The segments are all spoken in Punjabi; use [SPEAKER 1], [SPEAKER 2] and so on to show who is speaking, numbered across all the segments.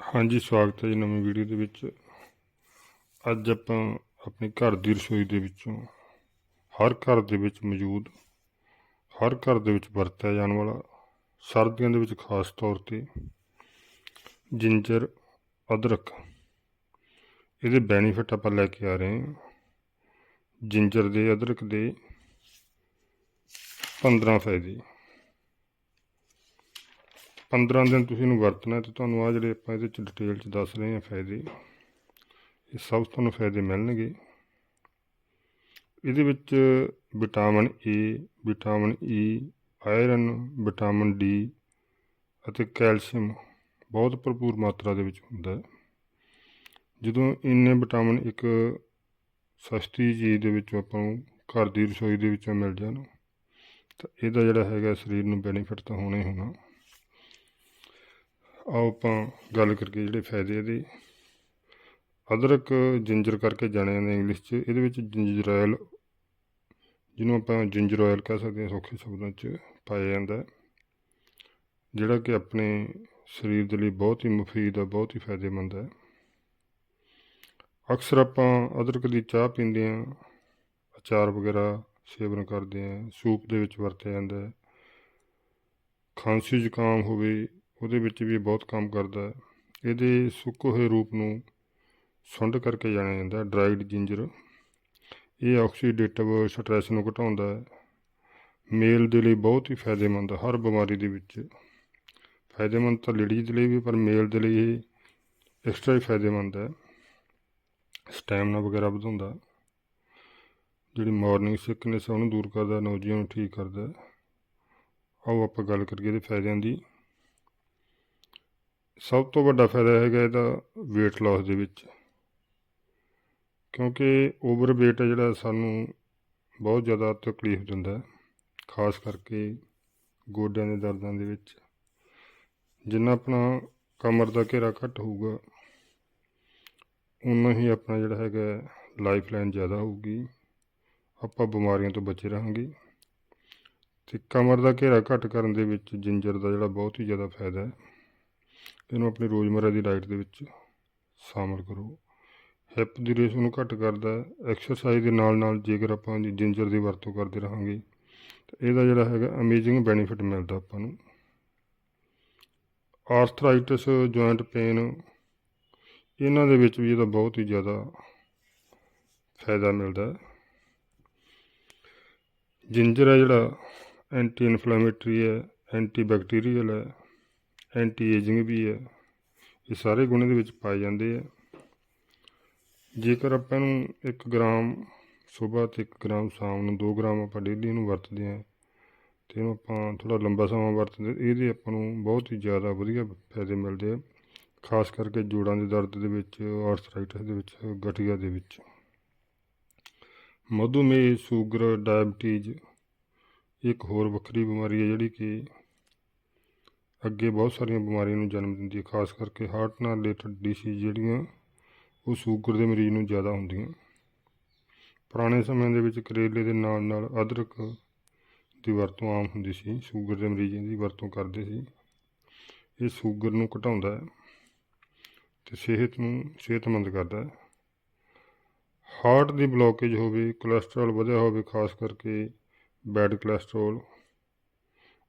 [SPEAKER 1] ਹਾਂਜੀ, ਸਵਾਗਤ ਹੈ ਜੀ ਨਵੀਂ ਵੀਡੀਓ ਦੇ ਵਿੱਚ। ਅੱਜ ਆਪਾਂ ਆਪਣੇ ਘਰ ਦੀ ਰਸੋਈ ਦੇ ਵਿੱਚੋਂ ਹਰ ਘਰ ਦੇ ਵਿੱਚ ਮੌਜੂਦ, ਹਰ ਘਰ ਦੇ ਵਿੱਚ ਵਰਤਿਆ ਜਾਣ ਵਾਲਾ ਸਰਦੀਆਂ ਦੇ ਵਿੱਚ ਖਾਸ ਤੌਰ ਤੇ ਜਿੰਜਰ ਅਦਰਕ। ਇਹਦੇ ਬੈਨੀਫਿਟ ਆਪਾਂ ਲੈ ਕੇ ਆ ਰਹੇ ਹਾਂ। ਜਿੰਜਰ ਦੇ, ਅਦਰਕ ਦੇ 15 ਫਾਇਦੇ। 15 ਦਿਨ ਤੁਸੀਂ ਇਹਨੂੰ ਵਰਤਣਾ ਤੇ ਤੁਹਾਨੂੰ ਆ ਜਿਹੜੇ ਆਪਾਂ ਇਹਦੇ ਚ ਡਿਟੇਲ ਚ ਦੱਸ ਰਹੇ ਹਾਂ ਫਾਇਦੇ, ਇਹ ਸਭ ਤੁਹਾਨੂੰ ਫਾਇਦੇ ਮਿਲਣਗੇ। ਇਹਦੇ ਵਿੱਚ vitamin A vitamin E iron vitamin D ਅਤੇ ਕੈਲਸ਼ੀਅਮ ਬਹੁਤ ਭਰਪੂਰ ਮਾਤਰਾ ਦੇ ਵਿੱਚ ਹੁੰਦਾ ਹੈ। ਜਦੋਂ ਇੰਨੇ ਵਿਟਾਮਿਨ ਇੱਕ ਸਸਤੀ ਚੀਜ਼ ਦੇ ਵਿੱਚੋਂ ਆਪਾਂ ਨੂੰ ਘਰ ਦੀ ਰਸੋਈ ਦੇ ਵਿੱਚੋਂ ਮਿਲ ਜਾਣ, ਤਾਂ ਇਹਦਾ ਜਿਹੜਾ ਹੈਗਾ ਸਰੀਰ ਨੂੰ ਬੈਨੀਫਿਟ ਤਾਂ ਹੋਣਾ ਹੀ ਹੋਣਾ। ਆਓ ਆਪਾਂ ਗੱਲ ਕਰਕੇ ਜਿਹੜੇ ਫਾਇਦੇ ਇਹਦੇ। ਅਦਰਕ ਜਿੰਜਰ ਕਰਕੇ ਜਾਣਿਆ ਜਾਂਦਾ ਇੰਗਲਿਸ਼ 'ਚ। ਇਹਦੇ ਵਿੱਚ ਜਿੰਜਰ ਆਇਲ ਜਿਹਨੂੰ ਆਪਾਂ ਜਿੰਜਰ ਆਇਲ ਕਹਿ ਸਕਦੇ ਹਾਂ ਸੌਖੇ ਸ਼ਬਦਾਂ 'ਚ ਪਾਇਆ ਜਾਂਦਾ ਜਿਹੜਾ ਕਿ ਆਪਣੇ ਸਰੀਰ ਦੇ ਲਈ ਬਹੁਤ ਹੀ ਮੁਫੀਦ ਹੈ ਬਹੁਤ ਹੀ ਫਾਇਦੇਮੰਦ ਹੈ ਅਕਸਰ ਆਪਾਂ ਅਦਰਕ ਦੀ ਚਾਹ ਪੀਂਦੇ ਹਾਂ ਅਚਾਰ ਵਗੈਰਾ ਸੇਵਨ ਕਰਦੇ ਹਾਂ ਸੂਪ ਦੇ ਵਿੱਚ ਵਰਤਿਆ ਜਾਂਦਾ ਹੈ। ਖਾਂਸੀ ਜ਼ੁਕਾਮ ਹੋਵੇ ਉਹਦੇ ਵਿੱਚ ਵੀ ਬਹੁਤ ਕੰਮ ਕਰਦਾ ਹੈ। ਇਹਦੇ ਸੁੱਕੇ ਹੋਏ ਰੂਪ ਨੂੰ ਸੁੰਡ ਕਰਕੇ ਜਾਣਿਆ ਜਾਂਦਾ ਡਰਾਈਡ ਜਿੰਜਰ। ਇਹ ਆਕਸੀਡੇਟਿਵ ਸਟ੍ਰੈਸ ਨੂੰ ਘਟਾਉਂਦਾ ਹੈ। ਮੇਲ ਦੇ ਲਈ ਬਹੁਤ ਹੀ ਫਾਇਦੇਮੰਦ ਹਰ ਬਿਮਾਰੀ ਦੇ ਵਿੱਚ। ਫਾਇਦੇਮੰਦ ਤਾਂ ਲੇਡੀਜ਼ ਦੇ ਲਈ ਵੀ, ਪਰ ਮੇਲ ਦੇ ਲਈ ਇਹ ਐਕਸਟਰਾ ਹੀ ਫਾਇਦੇਮੰਦ ਹੈ। ਸਟੈਮਨਾ ਵਗੈਰਾ ਵਧਾਉਂਦਾ ਜਿਹੜੀ ਮਾਰਨਿੰਗ ਸਿਕਨੈਸ ਉਹਨੂੰ ਦੂਰ ਕਰਦਾ ਨੌਜੀਆਂ ਨੂੰ ਠੀਕ ਕਰਦਾ ਆਓ ਆਪਾਂ ਗੱਲ ਕਰੀਏ ਇਹਦੇ ਫਾਇਦਿਆਂ ਦੀ। ਸਭ ਤੋਂ ਵੱਡਾ ਫਾਇਦਾ ਹੈਗਾ ਇਹਦਾ weight loss ਦੇ ਵਿੱਚ। ਕਿਉਂਕਿ ਓਵਰ weight ਹੈ ਜਿਹੜਾ ਸਾਨੂੰ ਬਹੁਤ ਜ਼ਿਆਦਾ ਤਕਲੀਫ ਦਿੰਦਾ ਖਾਸ ਕਰਕੇ ਗੋਡਿਆਂ ਦੇ ਦਰਦਾਂ ਦੇ ਵਿੱਚ। ਜਿੰਨਾ ਆਪਣਾ ਕਮਰ ਦਾ ਘੇਰਾ ਘੱਟ ਹੋਊਗਾ ਉਨਾ ਹੀ ਆਪਣਾ ਜਿਹੜਾ ਹੈਗਾ ਲਾਈਫ ਲਾਈਨ ਜ਼ਿਆਦਾ ਹੋਊਗੀ। ਆਪਾਂ ਬਿਮਾਰੀਆਂ ਤੋਂ ਬਚੇ ਰਹਾਂਗੇ। ਤੇ ਕਮਰ ਦਾ ਘੇਰਾ ਘੱਟ ਕਰਨ ਦੇ ਵਿੱਚ ਜਿੰਜਰ ਦਾ ਜਿਹੜਾ ਬਹੁਤ ਹੀ ਜ਼ਿਆਦਾ ਫਾਇਦਾ ਹੈ। ਇਹਨੂੰ ਆਪਣੀ ਰੋਜ਼ਮਰਰਾ ਦੀ ਡਾਈਟ ਦੇ ਵਿੱਚ ਸ਼ਾਮਲ ਕਰੋ। ਹਿੱਪ ਦੀ ਰੇਸ ਨੂੰ ਘੱਟ ਕਰਦਾ ਹੈ। ਐਕਸਰਸਾਈਜ਼ ਦੇ ਨਾਲ ਨਾਲ ਜੇਕਰ ਆਪਾਂ ਜੀ ਜਿੰਜਰ ਦੀ ਵਰਤੋਂ ਕਰਦੇ ਰਹਾਂਗੇ, ਤਾਂ ਇਹਦਾ ਜਿਹੜਾ ਹੈਗਾ ਅਮੇਜ਼ਿੰਗ ਬੈਨੀਫਿਟ ਮਿਲਦਾ ਆਪਾਂ ਨੂੰ। ਆਰਥਰਾਈਟਸ ਜੁਆਇੰਟ ਪੇਨ ਇਹਨਾਂ ਦੇ ਵਿੱਚ ਵੀ ਇਹਦਾ ਬਹੁਤ ਹੀ ਜ਼ਿਆਦਾ ਫਾਇਦਾ ਮਿਲਦਾ ਹੈ। ਜਿੰਜਰ ਹੈ ਜਿਹੜਾ ਐਂਟੀ ਇਨਫਲੇਮੇਟਰੀ ਹੈ ਐਂਟੀ ਬੈਕਟੀਰੀਅਲ ਹੈ। ਐਂਟੀ ਏਜਿੰਗ ਵੀ ਹੈ, ਇਹ ਸਾਰੇ ਗੁਣ ਇਹਦੇ ਵਿੱਚ ਪਾਏ ਜਾਂਦੇ ਆ। ਜੇਕਰ ਆਪਾਂ ਨੂੰ 1 ਗ੍ਰਾਮ ਸਵੇਰ ਤੇ 1 ਗ੍ਰਾਮ ਸ਼ਾਮ ਨੂੰ 2 ਗ੍ਰਾਮ ਆਪਾਂ ਡੇਲੀ ਨੂੰ ਵਰਤਦੇ ਹਾਂ, ਤੇ ਇਹਨੂੰ ਆਪਾਂ ਥੋੜਾ ਲੰਬਾ ਸਮਾਂ ਵਰਤਦੇ, ਇਹਦੇ ਆਪਾਂ ਨੂੰ ਬਹੁਤ ਹੀ ਜ਼ਿਆਦਾ ਵਧੀਆ ਫਾਇਦੇ ਮਿਲਦੇ ਆ, ਖਾਸ ਕਰਕੇ ਜੋੜਾਂ ਦੇ ਦਰਦ ਦੇ ਵਿੱਚ ਆਰਥਰਾਈਟਸ ਦੇ ਵਿੱਚ, ਗਠੀਆ ਦੇ ਵਿੱਚ। ਮਧੂਮੇਹ, ਸ਼ੂਗਰ ਡਾਇਬਟੀਜ਼ ਇੱਕ ਹੋਰ ਵੱਖਰੀ ਬਿਮਾਰੀ ਹੈ ਜਿਹੜੀ ਕਿ ਅੱਗੇ ਬਹੁਤ ਸਾਰੀਆਂ ਬਿਮਾਰੀਆਂ ਨੂੰ ਜਨਮ ਦਿੰਦੀ ਹੈ, ਖਾਸ ਕਰਕੇ ਹਾਰਟ ਨਾਲ ਰਿਲੇਟਡ ਡਿਸੀਜ਼ ਜਿਹੜੀਆਂ, ਉਹ ਸ਼ੂਗਰ ਦੇ ਮਰੀਜ਼ ਨੂੰ ਜ਼ਿਆਦਾ ਹੁੰਦੀਆਂ। ਪੁਰਾਣੇ ਸਮਿਆਂ ਦੇ ਵਿੱਚ ਕਰੇਲੇ ਦੇ ਨਾਲ ਨਾਲ ਅਦਰਕ ਦੀ ਵਰਤੋਂ ਆਮ ਹੁੰਦੀ ਸੀ ਸ਼ੂਗਰ ਦੇ ਮਰੀਜ਼ਾਂ ਦੀ ਵਰਤੋਂ ਕਰਦੇ ਸੀ। ਇਹ ਸ਼ੂਗਰ ਨੂੰ ਘਟਾਉਂਦਾ ਹੈ ਤੇ ਸਿਹਤ ਨੂੰ ਸਿਹਤਮੰਦ ਕਰਦਾ ਹੈ। ਹਾਰਟ ਦੀ ਬਲੋਕੇਜ ਹੋਵੇ ਕੋਲੇਸਟ੍ਰੋਲ ਵਧਿਆ ਹੋਵੇ, ਖਾਸ ਕਰਕੇ ਬੈਡ ਕੋਲੇਸਟ੍ਰੋਲ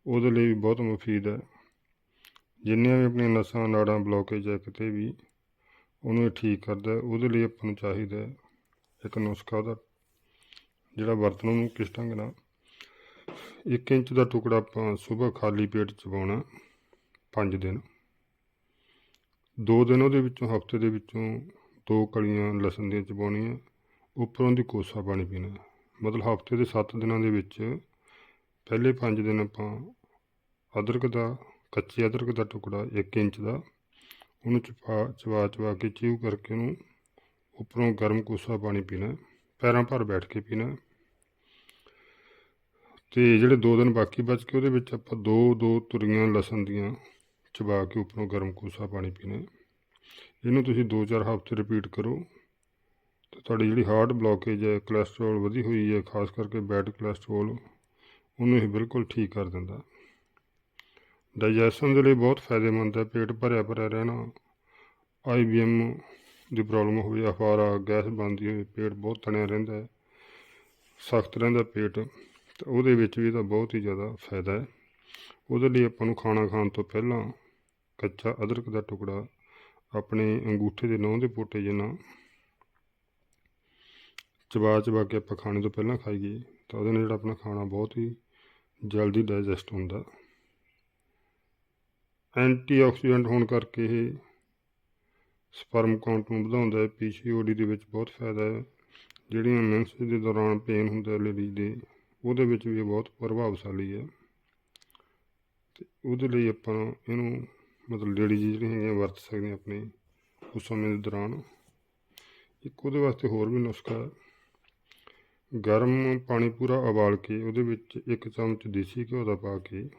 [SPEAKER 1] ਉਹਦੇ ਲਈ ਵੀ ਬਹੁਤ ਮੁਫੀਦ ਹੈ। ਜਿੰਨੀਆਂ ਵੀ ਆਪਣੀਆਂ ਨਸਾਂ, ਨਾੜਾਂ, ਬਲੋਕੇਜ ਹੈ ਕਿਤੇ ਵੀ, ਉਹਨੂੰ ਇਹ ਠੀਕ ਕਰਦਾ ਉਹਦੇ ਲਈ ਆਪਾਂ ਨੂੰ ਚਾਹੀਦਾ ਇੱਕ ਨੁਸਖਾ ਉਹਦਾ, ਜਿਹੜਾ ਵਰਤਣ ਨੂੰ ਕਿਸ ਢੰਗ ਨਾਲ। 1 ਇੰਚ ਦਾ ਟੁਕੜਾ ਆਪਾਂ ਸਵੇਰ ਖਾਲੀ ਪੇਟ ਚਬਾਉਣਾ 5 ਦਿਨ। ਦੋ ਦਿਨ ਉਹਦੇ ਵਿੱਚੋਂ, ਹਫ਼ਤੇ ਦੇ ਵਿੱਚੋਂ ਦੋ ਕਲੀਆਂ ਲਸਣ ਦੀਆਂ ਚਬਾਉਣੀਆਂ, ਉੱਪਰੋਂ ਦੀ ਕੋਸਾ ਪਾਣੀ ਪੀਣਾ। ਮਤਲਬ ਹਫ਼ਤੇ ਦੇ 7 ਦਿਨਾਂ ਦੇ ਵਿੱਚ ਪਹਿਲੇ 5 ਦਿਨ ਆਪਾਂ ਅਦਰਕ ਦਾ ਕੱਚੇ ਅਦਰਕ ਦਾ ਟੁਕੜਾ 1 ਇੰਚ ਦਾ, ਉਹਨੂੰ ਚਪਾ, ਚਵਾ ਚਵਾ ਕੇ ਚਿਊ ਕਰਕੇ ਉਹਨੂੰ ਉੱਪਰੋਂ ਗਰਮ ਕੋਸਾ ਪਾਣੀ ਪੀਣਾ, ਪੈਰਾਂ ਭਰ ਬੈਠ ਕੇ ਪੀਣਾ। ਤੇ ਜਿਹੜੇ ਦੋ ਦਿਨ ਬਾਕੀ ਬਚ ਕੇ ਉਹਦੇ ਵਿੱਚ ਆਪਾਂ ਦੋ ਦੋ ਤੁਰੀਆਂ ਲਸਣ ਦੀਆਂ ਚਬਾ ਕੇ ਉੱਪਰੋਂ ਗਰਮ ਕੋਸਾ ਪਾਣੀ ਪੀਣਾ। ਇਹਨੂੰ ਤੁਸੀਂ 2-4 ਹਫ਼ਤੇ ਰਿਪੀਟ ਕਰੋ। ਤੇ ਤੁਹਾਡੀ ਜਿਹੜੀ ਹਾਰਟ ਬਲੋਕੇਜ ਹੈ ਕੋਲੇਸਟ੍ਰੋਲ ਵਧੀ ਹੋਈ ਹੈ, ਖਾਸ ਕਰਕੇ ਬੈਡ ਕੋਲੇਸਟ੍ਰੋਲ ਉਹਨੂੰ ਇਹ ਬਿਲਕੁਲ ਠੀਕ ਕਰ ਦਿੰਦਾ। ਡਾਈਜੈਸ਼ਨ ਦੇ ਲਈ ਬਹੁਤ ਫਾਇਦੇਮੰਦ ਹੈ, ਪੇਟ ਭਰਿਆ ਭਰਿਆ ਰਹਿਣਾ। ਆਈਬੀਐਮ ਦੀ ਪ੍ਰੋਬਲਮ ਹੋਵੇ ਅਫਾਰਾ ਗੈਸ ਬਣਦੀ ਹੋਵੇ ਪੇਟ ਬਹੁਤ ਤਣਿਆ ਰਹਿੰਦਾ ਹੈ, ਸਖਤ ਰਹਿੰਦਾ ਪੇਟ। ਤਾਂ ਉਹਦੇ ਵਿੱਚ ਵੀ ਇਹਦਾ ਬਹੁਤ ਹੀ ਜ਼ਿਆਦਾ ਫਾਇਦਾ ਹੈ। ਉਹਦੇ ਲਈ ਆਪਾਂ ਨੂੰ ਖਾਣਾ ਖਾਣ ਤੋਂ ਪਹਿਲਾਂ ਕੱਚਾ ਅਦਰਕ ਦਾ ਟੁਕੜਾ, ਆਪਣੇ ਅੰਗੂਠੇ ਦੇ ਨਹੁੰ ਦੇ ਪੋਟੇ ਜਿੰਨਾ ਚਬਾ ਚਬਾ ਕੇ ਆਪਾਂ ਖਾਣੇ ਤੋਂ ਪਹਿਲਾਂ ਖਾਈਏ, ਤਾਂ ਉਹਦੇ ਨਾਲ ਜਿਹੜਾ ਆਪਣਾ ਖਾਣਾ ਬਹੁਤ ਹੀ ਜਲਦੀ ਡਾਈਜੈਸਟ ਹੁੰਦਾ। ਐਂਟੀਆਕਸੀਡੈਂਟ ਹੋਣ ਕਰਕੇ ਇਹ ਸਪਰਮ ਕਾਊਂਟ ਨੂੰ ਵਧਾਉਂਦਾ ਹੈ। ਪੀਸੀਓਡੀ ਦੇ ਵਿੱਚ ਬਹੁਤ ਫਾਇਦਾ ਹੈ। ਜਿਹੜੀਆਂ ਮੈਂਸ ਦੇ ਦੌਰਾਨ ਪੇਨ ਹੁੰਦਾ ਲੇਡੀਜ਼ ਦੇ, ਉਹਦੇ ਵਿੱਚ ਵੀ ਇਹ ਬਹੁਤ ਪ੍ਰਭਾਵਸ਼ਾਲੀ ਹੈ। ਤੇ ਉਹਦੇ ਲਈ ਆਪਾਂ ਇਹਨੂੰ ਮਤਲਬ ਲੇਡੀਜ਼ ਜਿਹੜੀਆਂ ਹੈਗੀਆਂ ਵਰਤ ਸਕਦੀਆਂ ਆਪਣੇ ਉਸ ਸਮੇਂ ਦੇ ਦੌਰਾਨ। ਇੱਕ ਉਹਦੇ ਵਾਸਤੇ ਹੋਰ ਵੀ ਨੁਸਖਾ ਹੈ। ਗਰਮ ਪਾਣੀ ਪੂਰਾ ਉਬਾਲ ਕੇ ਉਹਦੇ ਵਿੱਚ ਇੱਕ ਚਮਚ ਦੇਸੀ ਘਿਓ ਦਾ ਪਾ ਕੇ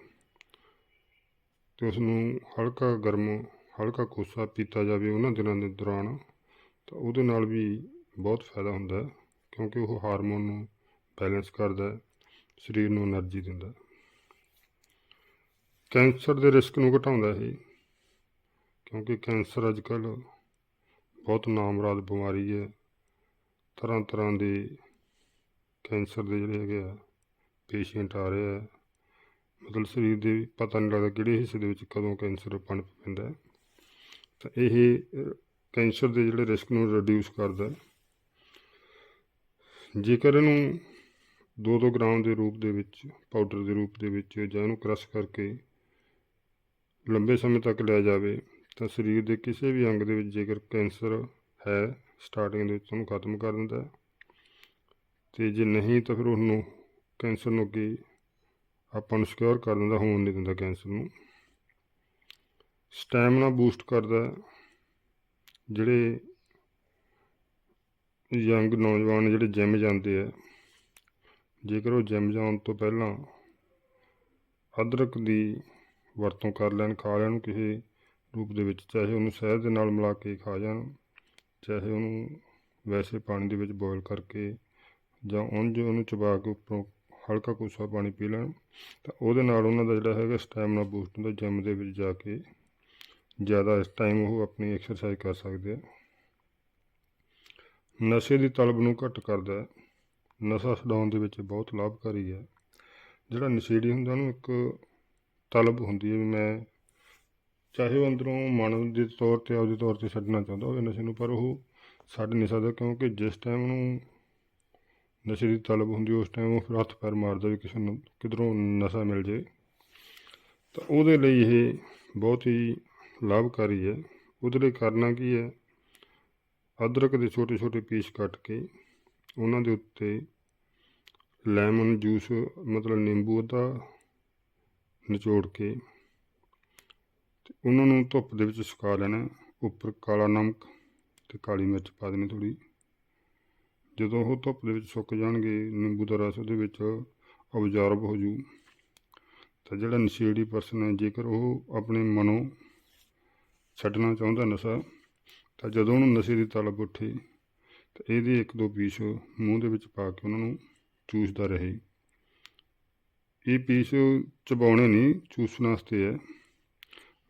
[SPEAKER 1] ਤੇ ਉਸ ਨੂੰ ਹਲਕਾ ਗਰਮ, ਹਲਕਾ ਕੋਸਾ ਪੀਤਾ ਜਾਵੇ ਉਹਨਾਂ ਦਿਨਾਂ ਦੇ ਦੌਰਾਨ, ਤਾਂ ਉਹਦੇ ਨਾਲ ਵੀ ਬਹੁਤ ਫਾਇਦਾ ਹੁੰਦਾ ਕਿਉਂਕਿ ਉਹ ਹਾਰਮੋਨ ਨੂੰ ਬੈਲੈਂਸ ਕਰਦਾ ਸਰੀਰ ਨੂੰ એનર્ਜੀ ਦਿੰਦਾ ਕੈਂਸਰ ਦੇ ਰਿਸਕ ਨੂੰ ਘਟਾਉਂਦਾ ਹੈ ਕਿਉਂਕਿ ਕੈਂਸਰ ਅੱਜ ਅੱਜਕੱਲ ਬਹੁਤ ਨਾਮਰਾਦ ਬਿਮਾਰੀ ਹੈ ਤਰ੍ਹਾਂ ਤਰ੍ਹਾਂ ਦੇ ਕੈਂਸਰ ਦੇ ਜਿਹੜੇ ਹੈਗੇ ਆ, ਪੇਸ਼ੈਂਟ ਆ ਰਹੇ ਆ ਮਤਲਬ ਸਰੀਰ ਦੇ ਪਤਾ ਨਹੀਂ ਲੱਗਦਾ ਕਿਹੜੇ ਹਿੱਸੇ ਦੇ ਵਿੱਚ ਕਦੋਂ ਕੈਂਸਰ ਪਣਪ ਪੈਂਦਾ ਹੈ। ਤਾਂ ਇਹ, ਕੈਂਸਰ ਦੇ ਜਿਹੜੇ ਰਿਸਕ ਨੂੰ ਰਿਡਿਊਸ ਕਰਦਾ ਹੈ। ਜੇਕਰ ਇਹਨੂੰ 2-2 ਗ੍ਰਾਮ ਦੇ ਰੂਪ ਦੇ ਵਿੱਚ ਪਾਊਡਰ ਦੇ ਰੂਪ ਦੇ ਵਿੱਚ ਜਾਂ ਇਹਨੂੰ ਕ੍ਰਸ਼ ਕਰਕੇ ਲੰਬੇ ਸਮੇਂ ਤੱਕ ਲਿਆ ਜਾਵੇ, ਤਾਂ ਸਰੀਰ ਦੇ ਕਿਸੇ ਵੀ ਅੰਗ ਦੇ ਵਿੱਚ ਜੇਕਰ ਕੈਂਸਰ ਹੈ ਸਟਾਰਟਿੰਗ ਦੇ ਵਿੱਚ ਉਹਨੂੰ ਖਤਮ ਕਰ ਦਿੰਦਾ ਹੈ ਤੇ ਜੇ ਨਹੀਂ ਤਾਂ ਫਿਰ ਉਹਨੂੰ ਕੈਂਸਰ ਨੂੰ ਅੱਗੇ ਆਪਾਂ ਨੂੰ ਸਿਕਿਉਰ ਕਰ ਦਿੰਦਾ, ਹੋਣ ਨਹੀਂ ਦਿੰਦਾ ਕੈਂਸਰ ਨੂੰ। ਸਟੈਮਿਨਾ ਬੂਸਟ ਕਰਦਾ ਜਿਹੜੇ ਯੰਗ ਨੌਜਵਾਨ ਜਿਹੜੇ ਜਿਮ ਜਾਂਦੇ ਆ, ਜੇਕਰ ਉਹ ਜਿਮ ਜਾਣ ਤੋਂ ਪਹਿਲਾਂ ਅਦਰਕ ਦੀ ਵਰਤੋਂ ਕਰ ਲੈਣ, ਖਾ ਲੈਣ, ਕਿਸੇ ਰੂਪ ਦੇ ਵਿੱਚ, ਚਾਹੇ ਉਹਨੂੰ ਸ਼ਹਿਦ ਦੇ ਨਾਲ ਮਿਲਾ ਕੇ ਖਾ ਜਾਣ, ਚਾਹੇ ਉਹਨੂੰ ਵੈਸੇ ਪਾਣੀ ਦੇ ਵਿੱਚ ਬੋਇਲ ਕਰਕੇ ਜਾਂ ਉਂਝ ਉਹਨੂੰ ਚਬਾ ਕੇ ਉੱਪਰੋਂ ਹਲਕਾ ਕੋਸਾ ਪਾਣੀ ਪੀ ਲੈਣ। ਤਾਂ ਉਹਦੇ ਨਾਲ ਉਹਨਾਂ ਦਾ ਜਿਹੜਾ ਹੈਗਾ ਸਟੈਮਿਨਾ ਬੂਸਟ ਹੁੰਦਾ ਜਿਮ ਦੇ ਵਿੱਚ ਜਾ ਕੇ ਜ਼ਿਆਦਾ ਇਸ ਟਾਈਮ ਉਹ ਆਪਣੀ ਐਕਸਰਸਾਈਜ਼ ਕਰ ਸਕਦੇ ਆ। ਨਸ਼ੇ ਦੀ ਤਲਬ ਨੂੰ ਘੱਟ ਕਰਦਾ ਹੈ। ਨਸ਼ਾ ਛਡਾਉਣ ਦੇ ਵਿੱਚ ਬਹੁਤ ਲਾਭਕਾਰੀ ਹੈ। ਜਿਹੜਾ ਨਸ਼ੇੜੀ ਹੁੰਦਾ ਉਹਨੂੰ ਇੱਕ ਤਲਬ ਹੁੰਦੀ ਹੈ ਵੀ ਮੈਂ ਚਾਹੇ ਉਹ ਅੰਦਰੋਂ ਮਨ ਦੇ ਤੌਰ ਤੇ ਆਪਦੇ ਤੌਰ ਤੇ ਛੱਡਣਾ ਚਾਹੁੰਦਾ ਹੋਵੇ ਨਸ਼ੇ ਨੂੰ, ਪਰ ਉਹ ਛੱਡ ਨਹੀਂ ਸਕਦਾ ਕਿਉਂਕਿ ਜਿਸ ਟਾਈਮ ਉਹਨੂੰ ਨਸ਼ੇ ਦੀ ਤਲਬ ਹੁੰਦੀ ਉਸ ਟਾਈਮ ਉਹ ਫਿਰ ਹੱਥ ਪੈਰ ਮਾਰਦਾ ਵੀ ਕਿਸੇ ਨੂੰ ਕਿਧਰੋਂ ਨਸ਼ਾ ਮਿਲ ਜੇ ਤਾਂ ਉਹਦੇ ਲਈ ਇਹ ਬਹੁਤ ਹੀ ਲਾਭਕਾਰੀ ਹੈ। ਉਹਦੇ ਲਈ ਕਰਨਾ ਕੀ ਹੈ? ਅਦਰਕ ਦੇ ਛੋਟੇ ਛੋਟੇ ਪੀਸ ਕੱਟ ਕੇ ਉਹਨਾਂ ਦੇ ਉੱਤੇ ਲੈਮਨ ਜੂਸ, ਮਤਲਬ ਨਿੰਬੂ ਅੱਧਾ ਨਿਚੋੜ ਕੇ ਤੇ ਉਹਨਾਂ ਨੂੰ ਧੁੱਪ ਦੇ ਵਿੱਚ ਸੁਕਾ ਲੈਣਾ। ਉੱਪਰ ਕਾਲਾ ਨਮਕ ਤੇ ਕਾਲੀ ਮਿਰਚ ਪਾ ਦੇਣੀ ਥੋੜੀ ਜਦੋਂ ਉਹ ਧੁੱਪ ਦੇ ਵਿੱਚ ਸੁੱਕ ਜਾਣਗੇ, ਨਿੰਬੂ ਦਾ ਰਸ ਉਹਦੇ ਵਿੱਚ ਅਬਜ਼ਾਰਬ ਹੋ ਜੂ ਤਾਂ ਜਿਹੜਾ ਨਸ਼ੇੜੀ ਪਰਸਨ ਹੈ, ਜੇਕਰ ਉਹ ਆਪਣੇ ਮਨੋਂ ਛੱਡਣਾ ਚਾਹੁੰਦਾ ਨਸ਼ਾ, ਤਾਂ ਜਦੋਂ ਉਹਨੂੰ ਨਸ਼ੇ ਦੀ ਤਲਬ ਉੱਠੇ, ਤਾਂ ਇਹਦੇ ਇੱਕ ਦੋ ਪੀਸ ਮੂੰਹ ਦੇ ਵਿੱਚ ਪਾ ਕੇ ਉਹਨਾਂ ਨੂੰ ਚੂਸਦਾ ਰਹੇ। ਇਹ ਪੀਸ ਚਬਾਉਣੇ ਨਹੀਂ, ਚੂਸਣ ਵਾਸਤੇ ਹੈ।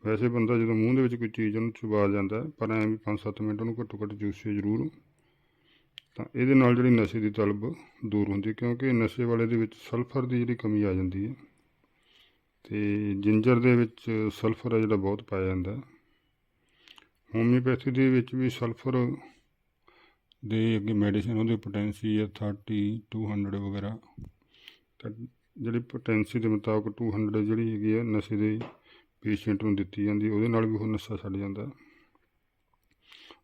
[SPEAKER 1] ਵੈਸੇ ਬੰਦਾ ਜਦੋਂ ਮੂੰਹ ਦੇ ਵਿੱਚ ਕੋਈ ਚੀਜ਼ ਉਹਨੂੰ ਚਬਾ ਜਾਂਦਾ ਪਰ ਐਂ ਵੀ 5-7 ਮਿੰਟ ਉਹਨੂੰ ਘੱਟੋ ਘੱਟ ਚੂਸੇ ਜ਼ਰੂਰ। ਤਾਂ ਇਹਦੇ ਨਾਲ ਜਿਹੜੀ ਨਸ਼ੇ ਦੀ ਤਲਬ ਦੂਰ ਹੁੰਦੀ ਕਿਉਂਕਿ ਨਸ਼ੇ ਵਾਲੇ ਦੇ ਵਿੱਚ ਸਲਫਰ ਦੀ ਜਿਹੜੀ ਕਮੀ ਆ ਜਾਂਦੀ ਹੈ ਤੇ ਜਿੰਜਰ ਦੇ ਵਿੱਚ ਸਲਫਰ ਹੈ ਜਿਹੜਾ ਬਹੁਤ ਪਾਇਆ ਜਾਂਦਾ ਹੈ। ਹੋਮਿਓਪੈਥੀ ਦੇ ਵਿੱਚ ਵੀ ਸਲਫਰ ਦੇ ਅੱਗੇ ਮੈਡੀਸਨ, ਉਹਦੀ ਪੋਟੈਂਸੀ ਹੈ 30 200 ਵਗੈਰਾ। ਤਾਂ ਜਿਹੜੀ ਪੋਟੈਂਸੀ ਦੇ ਮੁਤਾਬਕ 200 ਜਿਹੜੀ ਹੈਗੀ ਹੈ ਨਸ਼ੇ ਦੇ ਪੇਸ਼ੈਂਟ ਨੂੰ ਦਿੱਤੀ ਜਾਂਦੀ, ਉਹਦੇ ਨਾਲ ਵੀ ਉਹ ਨਸ਼ਾ ਛੱਡ ਜਾਂਦਾ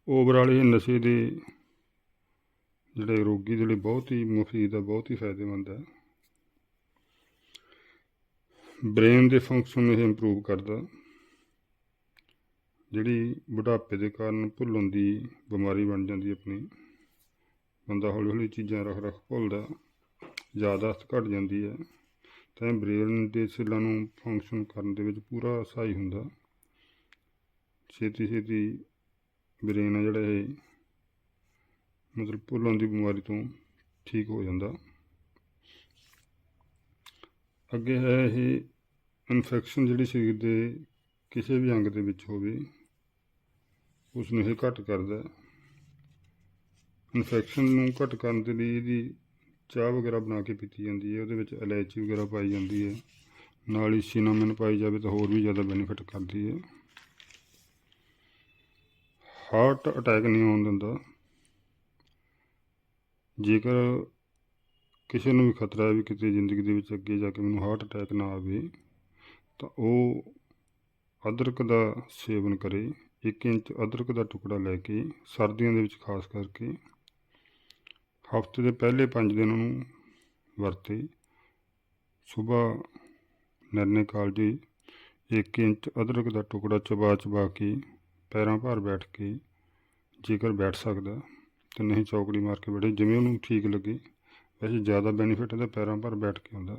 [SPEAKER 1] ਓਵਰਆਲ ਇਹ ਨਸ਼ੇ ਦੇ ਜਿਹੜੇ ਰੋਗੀ ਦੇ ਲਈ ਬਹੁਤ ਹੀ ਮੁਫੀਦ ਹੈ, ਬਹੁਤ ਹੀ ਫਾਇਦੇਮੰਦ ਹੈ। ਬ੍ਰੇਨ ਦੇ ਫੰਕਸ਼ਨ ਨੂੰ ਇਹ ਇੰਪਰੂਵ ਕਰਦਾ ਜਿਹੜੀ ਬੁਢਾਪੇ ਦੇ ਕਾਰਨ ਭੁੱਲਣ ਦੀ ਬਿਮਾਰੀ ਬਣ ਜਾਂਦੀ ਆਪਣੀ, ਬੰਦਾ ਹੌਲੀ ਹੌਲੀ ਚੀਜ਼ਾਂ ਰੱਖ ਰੱਖ ਭੁੱਲਦਾ ਯਾਦਾਸ਼ਤ ਘਟ ਜਾਂਦੀ ਹੈ। ਤਾਂ ਬ੍ਰੇਨ ਦੇ ਸੈੱਲਾਂ ਨੂੰ ਫੰਕਸ਼ਨ ਕਰਨ ਦੇ ਵਿੱਚ ਪੂਰਾ ਸਹਾਈ ਹੁੰਦਾ ਛੇਤੀ ਛੇਤੀ ਬ੍ਰੇਨ ਆ ਜਿਹੜਾ ਇਹ ਮਤਲਬ ਭੁੱਲਣ ਦੀ ਬਿਮਾਰੀ ਤੋਂ ਠੀਕ ਹੋ ਜਾਂਦਾ। ਅੱਗੇ ਹੈ ਇਹ ਇਨਫੈਕਸ਼ਨ ਜਿਹੜੀ ਸਰੀਰ ਦੇ ਕਿਸੇ ਵੀ ਅੰਗ ਦੇ ਵਿੱਚ ਹੋਵੇ ਉਸ ਨੂੰ ਇਹ ਘੱਟ ਕਰਦਾ ਇਨਫੈਕਸ਼ਨ ਨੂੰ ਘੱਟ ਕਰਨ ਦੇ ਲਈ ਇਹਦੀ ਚਾਹ ਵਗੈਰਾ ਬਣਾ ਕੇ ਪੀਤੀ ਜਾਂਦੀ ਹੈ, ਉਹਦੇ ਵਿੱਚ ਇਲਾਇਚੀ ਵਗੈਰਾ ਪਾਈ ਜਾਂਦੀ ਹੈ। ਨਾਲ ਹੀ ਸਿਨਾਮਨ ਪਾਈ ਜਾਵੇ ਤਾਂ ਹੋਰ ਵੀ ਜ਼ਿਆਦਾ ਬੈਨੀਫਿਟ ਕਰਦੀ ਹੈ। ਹਾਰਟ ਅਟੈਕ ਨਹੀਂ ਆਉਣ ਦਿੰਦਾ। ਜੇਕਰ ਕਿਸੇ ਨੂੰ ਵੀ ਖਤਰਾ ਹੈ ਵੀ ਕਿਤੇ ਜ਼ਿੰਦਗੀ ਦੇ ਵਿੱਚ ਅੱਗੇ ਜਾ ਕੇ ਮੈਨੂੰ ਹਾਰਟ ਅਟੈਕ ਨਾ ਆਵੇ, ਤਾਂ ਉਹ ਅਦਰਕ ਦਾ ਸੇਵਨ ਕਰੇ 1 ਇੰਚ ਅਦਰਕ ਦਾ ਟੁਕੜਾ ਲੈ ਕੇ, ਸਰਦੀਆਂ ਦੇ ਵਿੱਚ ਖਾਸ ਕਰਕੇ, ਹਫ਼ਤੇ ਦੇ ਪਹਿਲੇ 5 ਦਿਨ ਉਹਨੂੰ ਵਰਤੇ। ਸਵੇਰ ਨਰਨੇ ਕਾਲਜੀ 1 ਇੰਚ ਅਦਰਕ ਦਾ ਟੁਕੜਾ ਚਬਾ ਚਬਾ ਕੇ, ਪੈਰਾਂ ਭਾਰ ਬੈਠ ਕੇ, ਜੇਕਰ ਬੈਠ ਸਕਦਾ ਤੇ ਨਹੀਂ ਚੌਕੜੀ ਮਾਰ ਕੇ ਬੈਠੇ। ਜਿਵੇਂ ਉਹਨੂੰ ਠੀਕ ਲੱਗੇ, ਵੈਸੇ ਜ਼ਿਆਦਾ ਬੈਨੀਫਿਟ ਇਹਦਾ ਪੈਰਾਂ ਭਾਰ ਬੈਠ ਕੇ ਹੁੰਦਾ।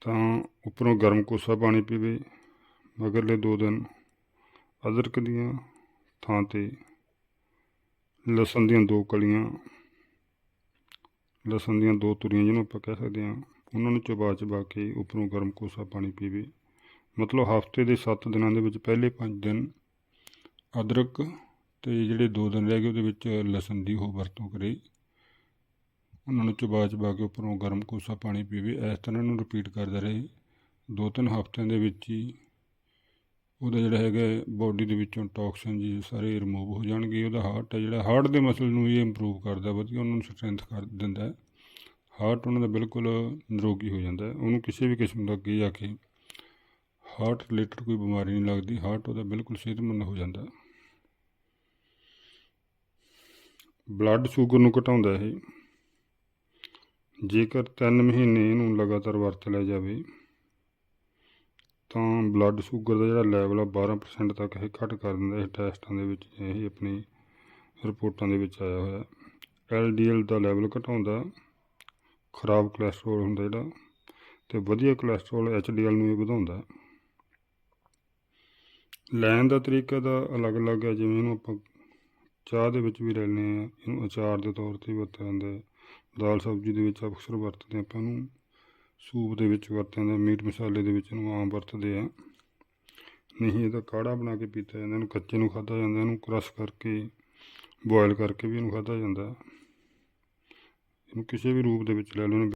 [SPEAKER 1] ਤਾਂ ਉੱਪਰੋਂ ਗਰਮ ਕੋਸਾ ਪਾਣੀ ਪੀਵੇ, ਮਗਰਲੇ ਦੋ ਦਿਨ ਅਦਰਕ ਦੀਆਂ ਥਾਂ ਤੇ, ਲਸਣ ਦੀਆਂ ਦੋ ਕਲੀਆਂ, ਲਸਣ ਦੀਆਂ ਦੋ ਤੁਰੀਆਂ ਜਿਹਨੂੰ ਆਪਾਂ ਕਹਿ ਸਕਦੇ ਹਾਂ, ਉਹਨਾਂ ਨੂੰ ਚਬਾ ਚਬਾ ਕੇ ਉੱਪਰੋਂ ਗਰਮ ਕੋਸਾ ਪਾਣੀ ਪੀਵੇ। ਮਤਲਬ ਹਫ਼ਤੇ ਦੇ 7 ਦਿਨਾਂ ਦੇ ਵਿੱਚ ਪਹਿਲੇ 5 ਦਿਨ ਅਦਰਕ ਤੇ ਜਿਹੜੇ ਦੋ ਦਿਨ ਰਹਿ ਗਏ ਉਹਦੇ ਵਿੱਚ ਲਸਣ ਦੀ ਉਹ ਵਰਤੋਂ ਕਰੇ। ਉਹਨਾਂ ਨੂੰ ਚਬਾ ਚਬਾ ਕੇ ਉੱਪਰੋਂ ਗਰਮ ਕੋਸਾ ਪਾਣੀ ਪੀਵੇ। ਇਸ ਤਰ੍ਹਾਂ ਇਹਨੂੰ ਰਿਪੀਟ ਕਰਦਾ ਰਹੇ। ਦੋ ਤਿੰਨ ਹਫ਼ਤਿਆਂ ਦੇ ਵਿੱਚ ਹੀ ਉਹਦਾ ਜਿਹੜਾ ਹੈਗਾ ਬਾਡੀ ਦੇ ਵਿੱਚੋਂ ਟੌਕਸਿਨ ਜੀ ਸਾਰੇ ਰਿਮੂਵ ਹੋ ਜਾਣਗੇ। ਉਹਦਾ ਹਾਰਟ ਹੈ ਜਿਹੜਾ ਹਾਰਟ ਦੇ ਮਸਲ ਨੂੰ ਇਹ ਇੰਪਰੂਵ ਕਰਦਾ ਵਧੀਆ ਉਹਨਾਂ ਨੂੰ ਸਟਰੈਂਥ ਕਰ ਦਿੰਦਾ ਹਾਰਟ ਉਹਨਾਂ ਦਾ ਬਿਲਕੁਲ ਨਿਰੋਗੀ ਹੋ ਜਾਂਦਾ ਉਹਨੂੰ ਕਿਸੇ ਵੀ ਕਿਸਮ ਦਾ ਅੱਗੇ ਜਾ ਕੇ ਹਾਰਟ ਰਿਲੇਟਡ ਕੋਈ ਬਿਮਾਰੀ ਨਹੀਂ ਲੱਗਦੀ। ਹਾਰਟ ਉਹਦਾ ਬਿਲਕੁਲ ਸਿਹਤਮੰਦ ਹੋ ਜਾਂਦਾ ਹੈ ਬਲੱਡ ਸ਼ੂਗਰ ਨੂੰ ਘਟਾਉਂਦਾ ਇਹ ਜੇਕਰ 3 ਮਹੀਨੇ ਇਹਨੂੰ ਲਗਾਤਾਰ ਵਰਤ ਲਿਆ ਜਾਵੇ, ਤਾਂ ਬਲੱਡ ਸ਼ੂਗਰ ਦਾ ਜਿਹੜਾ ਲੈਵਲ ਆ 12% ਤੱਕ ਇਹ ਘੱਟ ਕਰ ਦਿੰਦਾ ਇਹ ਟੈਸਟਾਂ ਦੇ ਵਿੱਚ ਇਹ ਆਪਣੀ ਰਿਪੋਰਟਾਂ ਦੇ ਵਿੱਚ ਆਇਆ ਹੋਇਆ। ਐਲਡੀਐਲ ਦਾ ਲੈਵਲ ਘਟਾਉਂਦਾ, ਖਰਾਬ ਕੋਲੇਸਟ੍ਰੋਲ ਹੁੰਦਾ ਜਿਹੜਾ, ਤੇ ਵਧੀਆ ਕੋਲੇਸਟ੍ਰੋਲ ਐਚਡੀਐਲ ਨੂੰ ਇਹ ਵਧਾਉਂਦਾ। ਲੈਣ ਦਾ ਤਰੀਕਾ ਦਾ ਅਲੱਗ-ਅਲੱਗ ਹੈ ਜਿਵੇਂ ਇਹਨੂੰ ਆਪਾਂ ਚਾਹ ਦੇ ਵਿੱਚ ਵੀ ਲੈਂਦੇ ਆ ਇਹਨੂੰ ਅਚਾਰ ਦੇ ਤੌਰ ਤੇ ਵੀ ਵਰਤਿਆ ਜਾਂਦਾ ਹੈ। ਦਾਲ ਸਬਜ਼ੀ ਦੇ ਵਿੱਚ ਅਕਸਰ ਵਰਤਦੇ ਆਪਾਂ ਇਹਨੂੰ ਸੂਪ ਦੇ ਵਿੱਚ ਵਰਤਿਆ ਜਾਂਦਾ ਮੀਟ ਮਸਾਲੇ ਦੇ ਵਿੱਚ ਇਹਨੂੰ ਆਮ ਵਰਤਦੇ ਆ ਨਹੀਂ ਇਹਦਾ ਕਾੜਾ ਬਣਾ ਕੇ ਪੀਤਾ ਜਾਂਦਾ, ਇਹਨੂੰ ਕੱਚੇ ਨੂੰ ਖਾਧਾ ਜਾਂਦਾ, ਇਹਨੂੰ ਕ੍ਰਸ਼ ਕਰਕੇ, ਬੋਇਲ ਕਰਕੇ ਵੀ ਇਹਨੂੰ ਖਾਧਾ ਜਾਂਦਾ ਇਹਨੂੰ ਕਿਸੇ ਵੀ ਰੂਪ ਦੇ ਵਿੱਚ ਲੈ ਲਓ, ਇਹਨੂੰ